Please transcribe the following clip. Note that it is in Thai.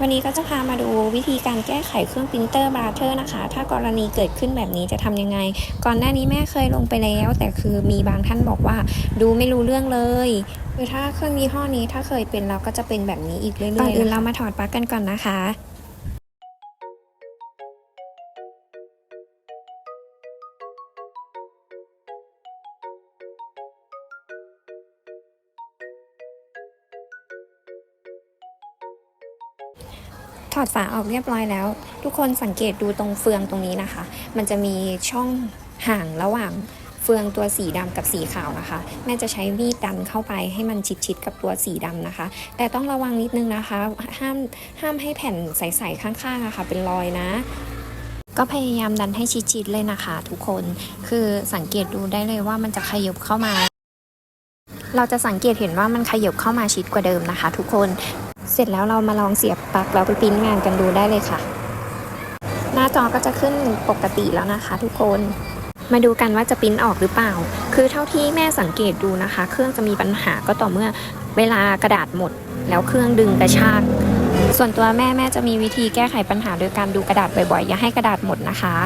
วันนี้ก็จะพามาดูวิธีการแก้ไขเครื่องปรินเตอร์บราเทอร์นะคะ ถ้ากรณีเกิดขึ้นแบบนี้จะทำยังไง ก่อนหน้านี้แม่เคยลงไปแล้ว แต่คือมีบางท่านบอกว่า ดูไม่รู้เรื่องเลยคือถ้าเครื่องยี่ห้อนี้ถ้าเคยเป็นเราก็จะเป็นแบบนี้อีกเรื่อยๆก่อนอื่นเรามาถอดปลั๊กกันก่อนนะคะ ถอดฝาออกเรียบร้อยแล้ว ทุกคนสังเกตดูตรงเฟืองตรงนี้นะคะ มันจะมีช่องห่างระหว่างเฟืองตัวสีดำกับสีขาวนะคะ แม่จะใช้มีดดันเข้าไปให้มันชิดๆกับตัวสีดำนะคะ แต่ต้องระวังนิดนึงนะคะ ห้ามห้ามให้แผ่นใสๆข้างๆอะค่ะ เป็นรอยนะ ก็พยายามดันให้ชิดๆเลยนะคะ ทุกคนคือสังเกตดูได้เลยว่ามันจะขยบเข้ามาเราจะสังเกตเห็นว่ามันขยบเข้ามาชิดกว่าเดิมนะคะ ทุกคน เสร็จแล้วเรามาลองเสียบปลั๊กแล้วไปปริ้นงานกันดูได้เลยค่ะ หน้าจอก็จะขึ้นปกติแล้วนะคะ ทุกคน มาดูกันว่าจะปริ้นออกหรือเปล่า คือเท่าที่แม่สังเกตดูนะคะ เครื่องจะมีปัญหาก็ต่อเมื่อเวลากระดาษหมด แล้วเครื่องดึงกระชาก ส่วนตัวแม่แม่จะมีวิธีแก้ไขปัญหาโดยการดูกระดาษบ่อยๆ อย่าให้กระดาษหมดนะคะ